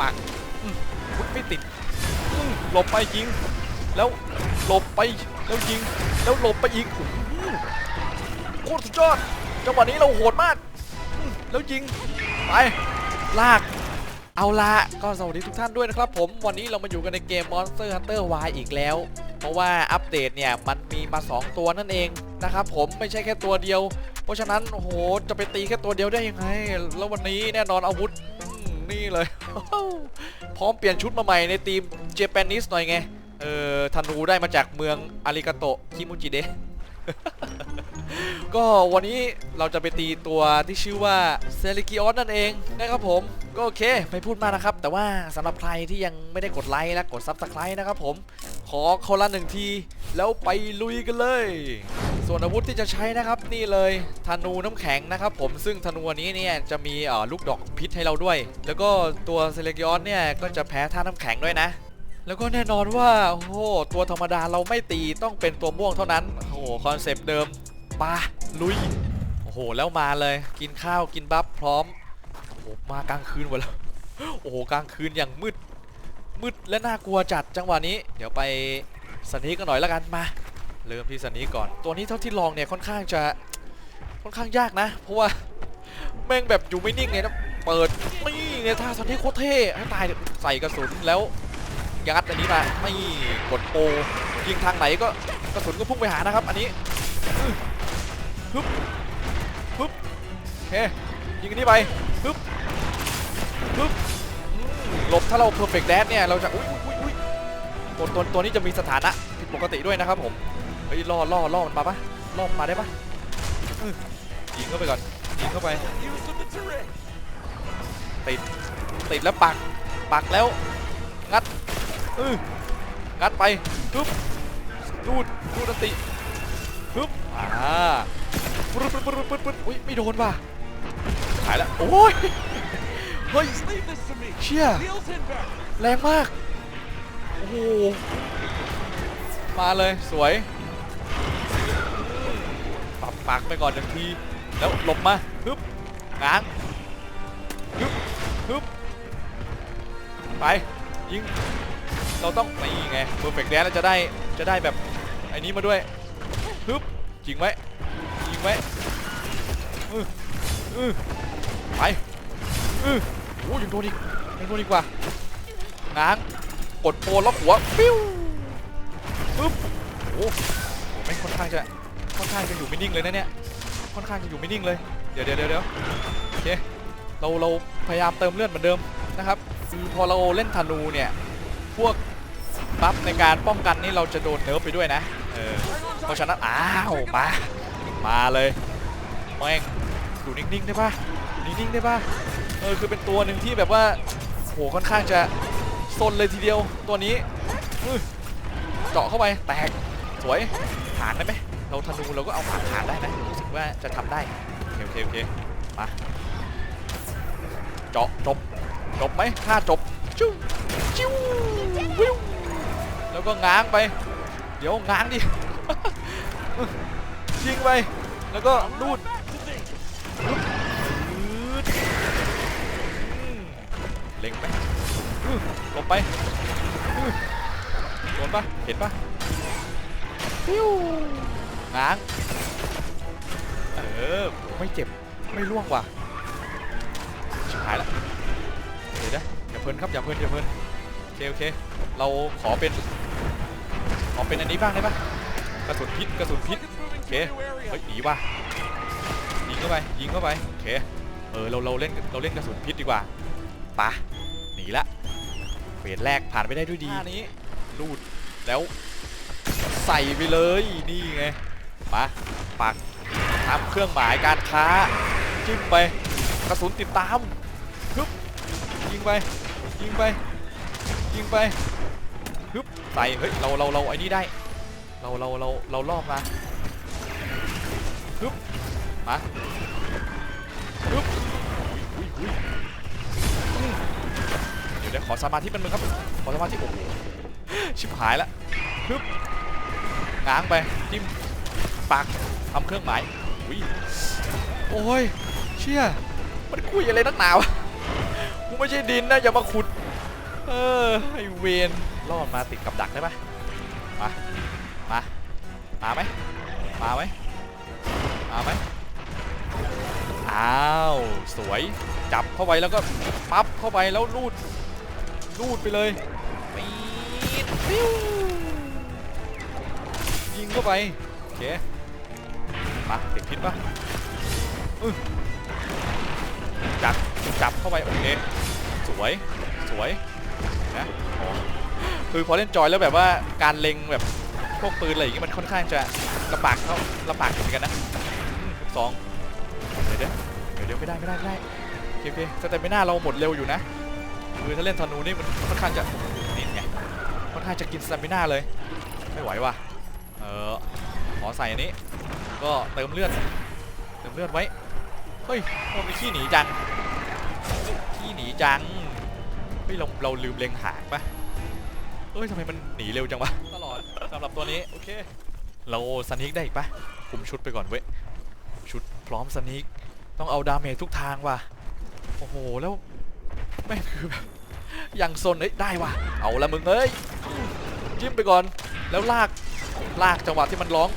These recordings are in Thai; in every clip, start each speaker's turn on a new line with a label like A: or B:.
A: ปักอืมอุ๊ยไม่ติดหลบไปยิง แล้วหลบไปแล้วยิง แล้วหลบไปอีกโคตรสุดยอดจังหวะนี้เราโหดมาก แล้วยิงไปลากเอาละก็สวัสดีทุกท่านด้วยนะครับผมวันนี้เรามาอยู่กันในเกม Monster Hunter Y อีกแล้ว เพราะว่าอัปเดตเนี่ยมันมีมา 2 ตัวนั่นเองนะครับผมไม่ใช่แค่ตัวเดียว เพราะฉะนั้นโหจะไปตีแค่ตัวเดียวได้ยังไง แล้ววันนี้แน่นอนอาวุธ นี่เลย พร้อมเปลี่ยนชุดมาใหม่ในทีมเจแปนิสหน่อยไง เออธนูได้มาจากเมืองอาริกาโตะคิมุจิเดะ ก็วันนี้เราจะไปตีตัวที่ชื่อว่าเซริกิออสนั่นเองนะครับผม ก็โอเคไม่พูดมากนะครับ แต่ว่าสำหรับใครที่ยังไม่ได้กดไลค์และกดซับสไครต์นะครับผม ขอคนละหนึ่งที แล้วไปลุยกันเลย ส่วนอาวุธที่จะใช้นะครับนี่เลยธนูน้ำแข็งนะครับผมซึ่งธนูอันนี้เนี่ยจะมีลูกดอกพิษให้เราด้วย แล้วก็ตัวเซเลกิออสเนี่ยก็จะแพ้ท่าน้ำแข็งด้วยนะแล้วก็แน่นอนว่าโอ้ตัวธรรมดาเราไม่ตีต้องเป็นตัวม่วงเท่านั้นโอ้โหคอนเซปต์เดิม ปาลุย โอ้โห แล้วมาเลยกินข้าวกินบัฟพร้อม โอ้โห มากลางคืนหมดแล้ว โอ้โห กลางคืนอย่างมืด มืดและน่ากลัวจัดจังหวะนี้ เดี๋ยวไปสนีกกันหน่อยล้วกันมา เริ่มที่สนีกก่อน ตัวนี้เท่าที่ลองเนี่ยค่อนข้างจะค่อนข้างยากนะ เพราะว่าแม่งแบบอยู่ไม่นิ่งไงนะเปิดนี่ไงท่าสนีโคตรเท่ให้ตายใส่กระสุนแล้วยัดอันนี้มาไม่กดโปยิงทางไหนก็กระสุนก็พุ่งไปหานะครับ อันนี้ ฮึบฮึบโอเคยิงอันนี้ไปฮึบฮึบหลบถ้าเราเพอร์เฟกต์แดนเนี่ยเราจะอุ้ยอุ้ยอุ้ยตัวตัวตัวนี้จะมีสถานะผิดปกติด้วยนะครับผมเฮ้ยล่อล่อล่อมันมาปะล่อมันมาได้ปะยิงเข้าไปก่อนยิงเข้าไปติดติดแล้วปักปักแล้วงัดอืองัดไปปึ๊บรูดรูดติปึ๊บอ่า ปึ๊บปึ๊บปึ๊บปึ๊บปึ๊บอุ้ยไม่โดนว่ะหายแล้วโอ้ยเฮ้ยเชี่ยแรงมากโอ้โหมาเลยสวยปับปากไปก่อนหนึ่งทีแล้วหลบมาปึ๊บง้างปึ๊บปึ๊บไปยิงเราต้องนี่ไง perfect dance แล้วจะได้จะได้แบบไอ้นี้มาด้วยฮึบยิงไว้ยิง ไว้อืออือไปอือโอ้ยังโดนอีกยังโดนอีกว่าง้างกดโปรล็อกหัวปิ้วปึ๊บโอ้โหไม่ค่อนข้างจะค่อนข้างจะอยู่ไม่นิ่งเลยนะเนี่ยค่อนข้างจะอยู่ไม่นิ่งเลยเดี๋ยวเดี๋ยวเดี๋ยวเดี๋ยวโอเคเราเราพยายามเติมเลือดเหมือนเดิมนะครับคือพอเราเล่นธนูเนี่ยพวกบัฟในการป้องกันนี่เราจะโดนเนิร์ฟไปด้วยนะเออเพราะฉะนั้นอ้าวมา มาเลยแม่งอยู่นิ่งๆได้ปะอยู่นิ่งๆได้ปะเออคือเป็นตัวหนึ่งที่แบบว่าโหค่อนข้างจะซนเลยทีเดียวตัวนี้เจาะเข้าไปแตกสวยผ่านได้ไหมเราธนูเราก็เอาผ่านผ่านได้นะรู้สึกว่าจะทำได้โอเคโอเคโอเคมาเจาะจบจบไหมถ้าจบจิ้วจิ้ววิวแล้วก็ง้างไป เดี๋ยวง้างดิ ยิงไป แล้วก็ลูดปึ๊บอืดอืมเล็งไหมอื้อหลบไปอื้อโดนปะเห็นปะปิ้วง้างเออไม่เจ็บไม่ร่วงว่ะชิบหายละเดี๋ยวนะอย่าเพลินครับอย่าเพลินอย่าเพลินโอเคโอเค เราขอเป็นขอเป็นอันนี้บ้างได้ปะกระสุนพิษกระสุนพิษโอ เคเฮ้ยหนีว่ะยิงเข้าไปยิงเข้าไปโอเคเออเราเราเล่นเราเล่นกระสุนพิษดีกว่าปะหนีละเฟสแรกผ่านไปได้ด้วยดีนี้ลูดแล้วใส่ไปเลยนี่ไงมาปักทำเครื่องหมายการค้าจิ้มไปกระสุนติดตามยิงไปยิงไปยิงไปฮึบใส่เฮ้ยเราเราเราไอ้นี่ได้ เราเราเราเราล่อมา ฮึบมาฮึบอุ้ยอุ้ยอุ้ยเดี๋ยวเดี๋ยวขอสมาธิเป็นมึงครับ ขอสมาธิโอ้โหชิบหายละฮึบง้างไปจิ้มปากทำเครื่องหมายอุ้ยโอ้ยเชี่ยมันคุยอะไรนักหนาวะกูไม่ใช่ดินนะอย่ามาขุด เออไอเวนล่อมันมาติดกับดักได้ปะมา มา มาไหมมาไหม มาไหมอ้าว สวย จับเข้าไปแล้วก็ปั๊บเข้าไปแล้วลูด ลูดไปเลยปีดปิ้วยิงเข้าไป โอเคมาติดพิษปะจับ จับเข้าไป โอเค สวย สวย นะคือพอเล่นจอยแล้วแบบว่าการเล็งแบบพวกปืนอะไรอย่างงี้มันค่อนข้างจะลำบากเข้าลำบากเหมือนกันนะ สองเดี๋ยวเดี๋ยวเดี๋ยวเดี๋ยวไม่ได้ไม่ได้ไม่ได้โอเคโอเคสเตมิน่าเราหมดเร็วอยู่นะคือถ้าเล่นธนูนี่มันค่อนข้างจะนี่ไงค่อนข้างจะกินสเตมิน่าเลยไม่ไหวว่ะเออขอใส่อันนี้ ก็เติมเลือดเติมเลือดไว้เฮ้ยมันมีขี้หนีจังขี้หนีจังเฮ้ยเราเราลืมเล็งหางปะเอ้ยทำไมมันหนีเร็วจังวะตลอดสำหรับตัวนี้โอเคเราสนิกได้อีกปะคุมชุดไปก่อนเว้ยชุด พร้อมสนิกต้องเอาดาเมจทุกทางว่ะ โอ้โห แล้วแม่คือแบบอย่างซนเอ้ยได้ว่ะ เอาละมึงเอ้ยจิ้มไปก่อน แล้วลากลากจังหวะที่มันร้อง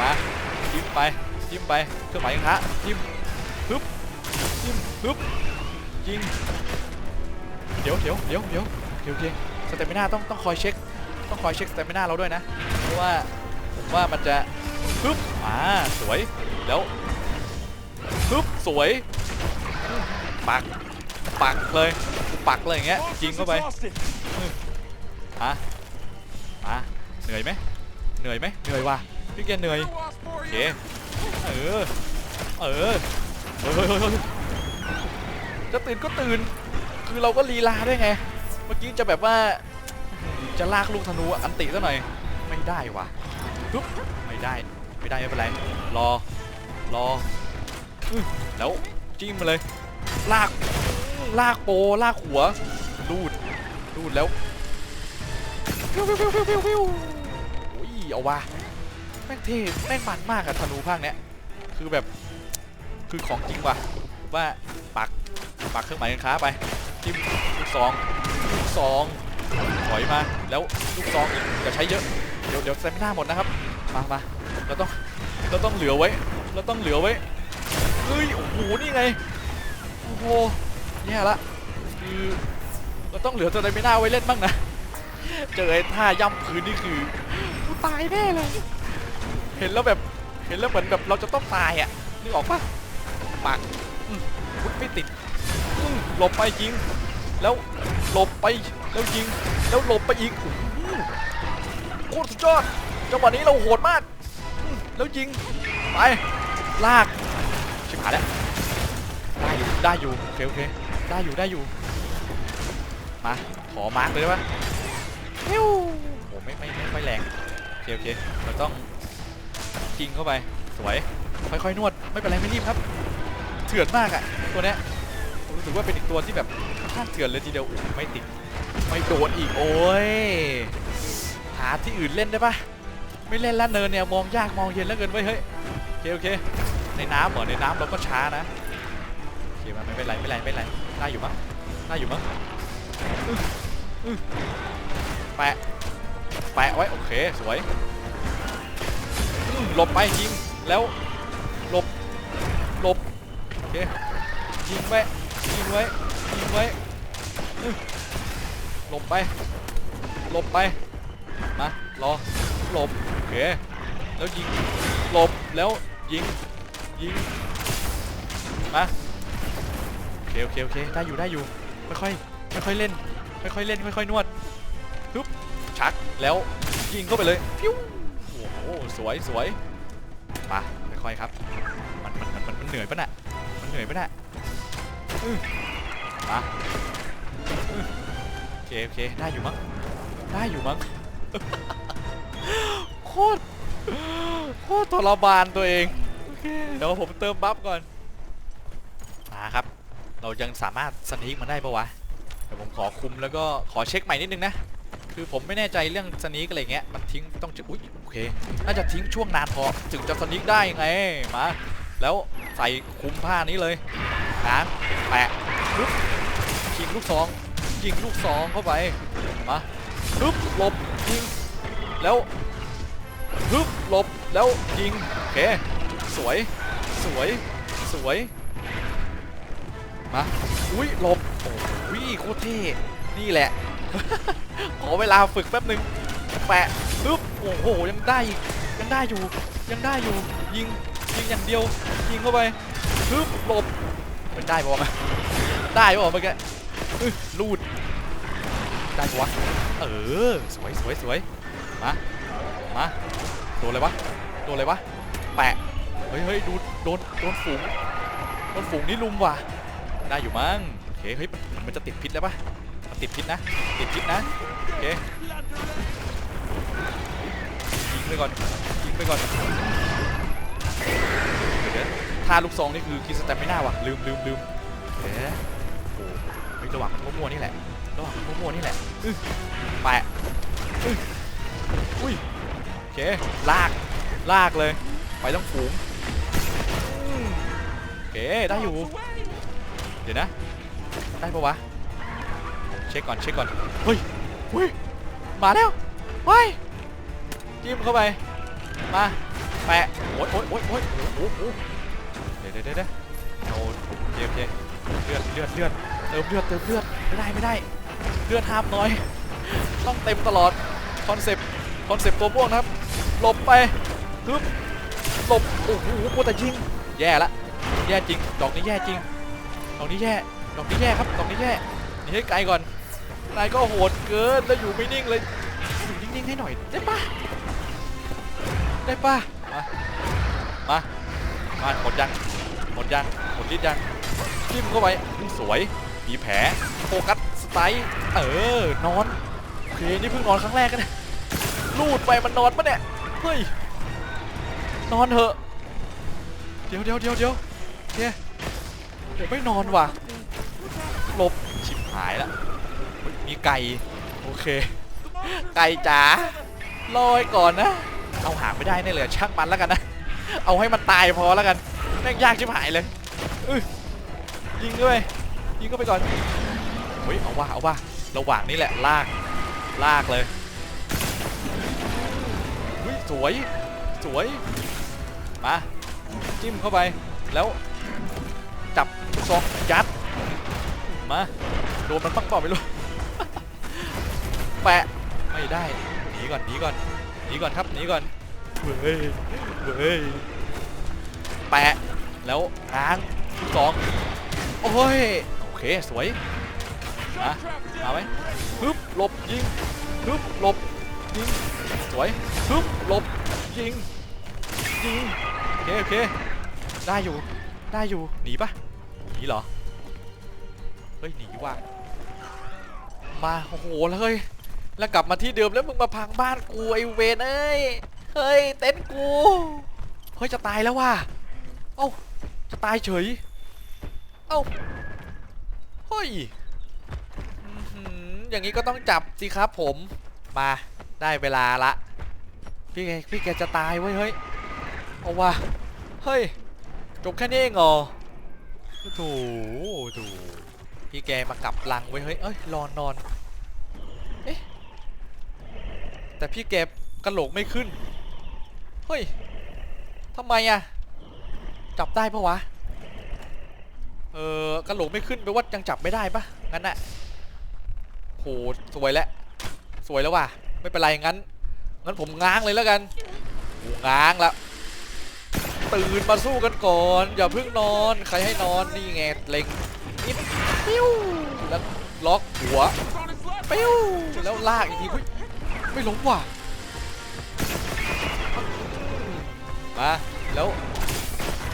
A: มาจิ้มไปจิ้มไปเครื่องหมายยังคะจิ้มฮึบจิ้มฮึบยิงเดี๋ยวเดี๋ยวเดี๋ยวเดี๋ยวเดี๋ยวโอเคสเตมิน่าต้องต้องคอยเช็ค ต้องคอยเช็คสเตมิน่าเราด้วยนะ เพราะว่าผมว่ามันจะปึ๊บ อ่าสวยแล้วปึ๊บสวยปักปักเลยปักเลยอย่างเงี้ยยิงเข้าไปฮะมาเหนื่อยไหมเหนื่อยไหมเหนื่อยว่ะพี่แกเหนื่อยโอเคเออเออเฮ้ยเฮ้ยเฮ้ยเฮ้ยจะตื่นก็ตื่นคือเราก็ลีลาได้วยไง เมื่อกี้จะแบบว่าจะลากลูกธนูอันติซะหน่อย ไม่ได้วะปึ๊บไม่ได้ ไม่ได้ไม่เป็นไรรอรอแล้วจิ้มมาเลย ลากลากโปลากหัวลูดลูดแล้ววิววิววิววิววิววิวโอ้ยเอาวะแม่งเท่แม่งมันมากอะธนูภาคเนี้ยคือแบบคือของจริงว่ะว่าปักปักเครื่องหมายการค้าไปจิ้มลูกซองลูกซองถอยมาแล้วลูกซองอีกอย่าใช้เยอะเดี๋ยวเดี๋ยวเซมิน่าหมดนะครับมามา เราต้องเราต้องเหลือไว้เราต้องเหลือไว้เฮ้ยโอ้โหนี่ไงโอ้โหแย่ละคือเราต้องเหลือตัวเซมิน่าไว้เล่นบ้างนะเจอไอ้ท่าย่ำพื้นนี่คือกูตายแน่เลย เห็นแล้วแบบเห็นแล้วเหมือนแบบเราจะต้องตายอะนึกออกปะปักอืมอุ๊ยไม่ติดหลบไปยิง แล้วหลบไปแล้วยิง แล้วหลบไปอีกโคตรสุดยอดจังหวะนี้เราโหดมาก แล้วยิง ไป ลาก ชิบหายแล้ว ได้อยู่ ได้อยู่ โอเค โอเค ได้อยู่ ได้อยู่ มา ขอมาร์กเลยได้ปะฮิวโอ้ไม่ไม่ไม่ไม่แรง โอเค โอเค เราต้องยิงเข้าไป สวย ค่อยๆ นวด ไม่เป็นไร ไม่รีบครับ เถื่อนมากอะตัวเนี้ยผมรู้สึกว่าเป็นอีกตัวที่แบบค่อนข้างเถื่อนเลยทีเดียวอุ๊ยไม่ติด ไม่โดนอีก โอ้ย หาที่อื่นเล่นได้ปะ ไม่เล่นละเนินเนี่ยมองยากมองเย็นแล้วเกินไว้ยเฮ้ยโอเคโอเค ในน้ำเหรอในน้ำเราก็ช้านะโอเคมาไม่เป็นไรไม่เป็นไรไม่เป็นไรได้อยู่มั้งได้อยู่มั้งแปะแปะไว้โอเคสวยหลบไปยิงแล้วหลบหลบโอเคยิงไว้ยิงไว้ยิงไว้หลบไปหลบไปมารอหลบ เคแล้วยิงหลบแล้วยิงยิงมาโอเคโอเคโอเคได้อยู่ได้อยู่ค่อยๆค่อยๆเล่นค่อยๆเล่นค่อยๆนวดฮึบชักแล้วยิงเข้าไปเลยพิ้วโอ้โหสวยสวยมาค่อยๆครับมันมันมันมันเหนื่อยปะน่ะมันเหนื่อยปะน่ะมาโอเคโอเคได้อยู่มั้งได้อยู่มั้ง คตรโคตรทรมานตัวเองโอเคเดี๋ยวผมเติมบัฟก่อนมาครับ เรายังสามารถสนีกมันได้ปะวะเดี๋ยวผมขอคุมแล้วก็ขอเช็คใหม่นิดนึงนะคือผมไม่แน่ใจเรื่องสนีกอะไรเงี้ยมันทิ้งต้องอุ๊ยโอเคน่าจะทิ้งช่วงนานพอถึงจะสนีกได้ไงมาแล้วใส่คุมผ้านี้เลยง้าแปะปึ๊บยิงลูกซองยิงลูกซองเข้าไปมาปึ๊บหลบยิงแล้ว ปึ๊บหลบแล้วยิงโอเคสวยสวยสวยมาอุ้ยหลบโอ้ยโคตรเท่นี่แหละ ขอเวลาฝึกแป๊บหนึ่งแปะปึ๊บโอ้โหยังได้ยังได้อยู่ยังได้อยู่ยิงยิงอย่างเดียวยิงเข้าไปปึ๊บหลบมันได้ปะวะได้ปะวะเมื่อกี้ลูดได้ปะวะเออสวยสวยสวยมามา โดนอะไรวะโดนอะไรวะแปะเฮ้ยเฮ้ยดูโดนโดนฝูงโดนฝูงนี่ลุมว่ะได้อยู่มั้งโอเคเฮ้ยมันจะติดพิษแล้วปะมันติดพิษนะติดพิษนะโอเคยิงไปก่อนยิงไปก่อนเดี๋ยวท่าลูกซองนี่คือกินสแตมไม่น่าว่ะลืมลืมลืมเอ๊ะโอ้เฮ้ยระหว่างมันมั่วๆนี่แหละระหว่างมันมั่วๆนี่แหละแปะอุ้ย เค ลาก ลากเลย ไปต้องฝูงโอเค ได้อยู่ เดี๋ยวนะ ได้ปะวะ เช็คก่อน เช็คก่อน เฮ้ยเฮ้ย มาแล้ว เฮ้ย จิ้มเข้าไป มา แปะ โอ๊ยโอ๊ยโอ๊ยโอ๊ยโอ้โหเดี๋ยวเดี๋ยวเดี๋ยวเอาเจ็บเจ็บเลือดเลือดเลือดเติมเลือดเติมเลือด ไม่ได้ไม่ได้ เลือดห้ามน้อย ต้องเต็มตลอด คอนเซปต์คอนเซปต์ตัวพ่วงนะครับ หลบไปฮึบหลบโอ้โหโคตรยิงแย่ละแย่จริงดอกนี้แย่จริงดอกนี้แย่ดอกนี้แย่ครับดอกนี้แย่หนีให้ไกลก่อนนายก็โหดเกินแล้วอยู่ไม่นิ่งเลยอยู่นิ่งๆให้หน่อยได้ปะได้ปะมามามาหมดยังหมดยังหมดฤทธิ์ยังจิ้มเข้าไปสวยมีแผลโฟกัสสไตล์เออนอนโอเคนี่เพิ่งนอนครั้งแรกกันนะลูดไปมันนอนปะเนี่ย เฮ้ย นอนเถอะ เดี๋ยวเดี๋ยวเดี๋ยวเดี๋ยวเดี๋ยวเดี๋ยวไม่นอนว่ะหลบชิบหายละเฮ้ยมีไก่ โอเค ไก่จ๋าลอยก่อนนะ เอาหางไม่ได้แน่เลยช่างมันแล้วกันนะ เอาให้มันตายพอแล้วกันแม่งยากชิบหายเลยยิงด้วยยิงก็ไปก่อนเฮ้ยเอาว่าเอาว่าระหว่างนี้แหละลากลากเลย สวย สวย มา จิ้มเข้าไป แล้วจับซองยัด มา โดนมันปังเป่าไม่รู้ แปะ ไม่ได้ หนีก่อน หนีก่อน หนีก่อนครับ หนีก่อนเฮ้ยเฮ้ย แปะ แล้วง้างสอง โอ้ย โอเค สวยมามาไหมฮึบ หลบ ยิงฮึบ หลบ ยิง สวยฮึบหลบยิงยิงโอเคโอเคได้อยู่ได้อยู่หนีปะหนีเหรอเฮ้ยหนีว่ะมาโอ้โหแล้วเฮ้ยแล้วกลับมาที่เดิมแล้วมึงมาพังบ้านกูไอเวนเอ้ยเฮ้ยเต็นกูเฮ้ยจะตายแล้วว่ะเอ้าจะตายเฉยเอ้าเฮ้ยอย่างนี้ก็ต้องจับสิครับผมมาได้เวลาละ พี่แกพี่แกจะตายเว้ยเฮ้ยเอาวะเฮ้ยจบแค่นี้เองเหรอโถูถูพี่แกมากลับลังเว้ยเฮ้ยเอ้ยรอนนอนเอ๊ะแต่พี่แกกระโหลกไม่ขึ้นเฮ้ยทำไมอะจับได้ปะวะเออกระโหลกไม่ขึ้นแปลว่ายังจับไม่ได้ปะงั้นน่ะโหสวยแล้วสวยแล้วว่ะไม่เป็นไรงั้น งั้นผมง้างเลยแล้วกันง้างแล้วตื่นมาสู้กันก่อน อย่าเพิ่งนอน ใครให้นอนนี่ไงเล็งนิดปิ้วแล้วล็อกหัวปิ้วแล้วลากอีกทีเฮ้ยไม่ล้มว่ะมาแล้ว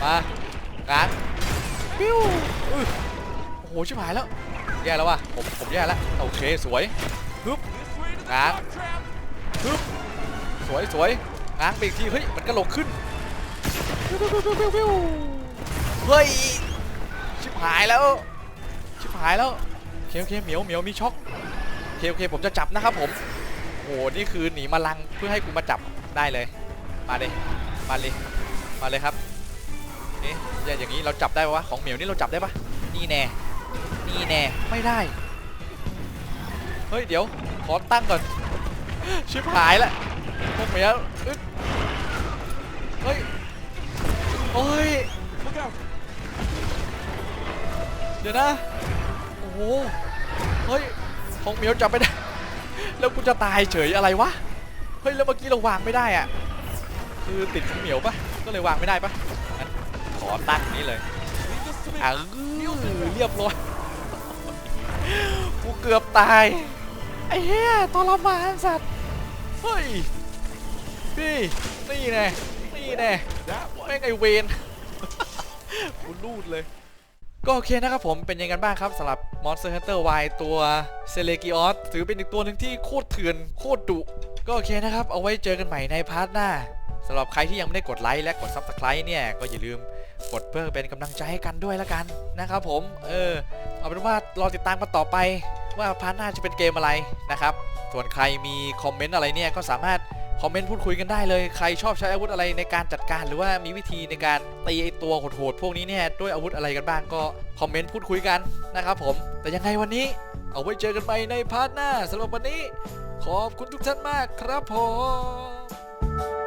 A: มาการปิ้วโอ้โหชิบหายแล้วแย่แล้วว่ะผมผมแย่แล้วโอเคสวยฮึบง้างฮึบ สวยสวยง้างไปอีกทีเฮ้ยมันกระโหลกขึ้นเฮ้ยชิบหายแล้วชิบหายแล้วเคโอเคเหมียวเหมียวมีช็อกเคโอเคผมจะจับนะครับผมโอ้โหนี่คือหนีมาลังเพื่อให้กูมาจับได้เลย มาเลยมาเลยมาเลยครับเอ๊ะอย่าอย่างนี้เราจับได้ปะวะของเหมียวนี่เราจับได้ปะนี่แน่นี่แน่ไม่ได้เฮ้ยเดี๋ยวขอตั้งก่อนชิบหายและ พวกเมียวอึ๊ดเฮ้ย โอ้ยเดี๋ยวนะ โอ้โห เฮ้ยของเมียวจับไม่ได้ แล้วกูจะตายเฉยอะไรวะ เฮ้ย แล้วเมื่อกี้เราวางไม่ได้อะคือติดของเหมียวปะก็เลยวางไม่ได้ปะงั้นขอตั้งนี้เลยอะเรียบร้อย กูเกือบตาย ไอ้เหี้ยทรมานสัตว์ เฮ้ย พี่ นี่แน่นี่แน่แม่งไอเวนกูรูดเลย ก็โอเคนะครับผมเป็นยังไงบ้างครับสำหรับ Monster Hunter Y ตัว s e l e g i o s ถือเป็นอีกตัวหนึ่งที่โคตรเถื่อนโคตรดุ ก็โอเคนะครับ เอาไว้เจอกันใหม่ในพาร์ทหน้าสำหรับใครที่ยังไม่ได้กดไลค์และกด Subscribe เนี่ย ก็อย่าลืมกดเพื่อเป็นกำลังใจให้กันด้วยละกันนะครับผม เออ เอาเป็นว่ารอติดตามกันต่อไปว่าพาร์ทหน้าจะเป็นเกมอะไรนะครับ ส่วนใครมีคอมเมนต์อะไรเนี่ยก็สามารถคอมเมนต์พูดคุยกันได้เลยใครชอบใช้อาวุธอะไรในการจัดการ หรือว่ามีวิธีในการตีไอตัวโหดๆพวกนี้เนี่ยด้วยอาวุธอะไรกันบ้างก็คอมเมนต์พูดคุยกันนะครับผม แต่ยังไงวันนี้เอาไว้เจอกันใหม่ในพาร์ทหน้าสำหรับวันนี้ ขอบคุณทุกท่านมากครับผม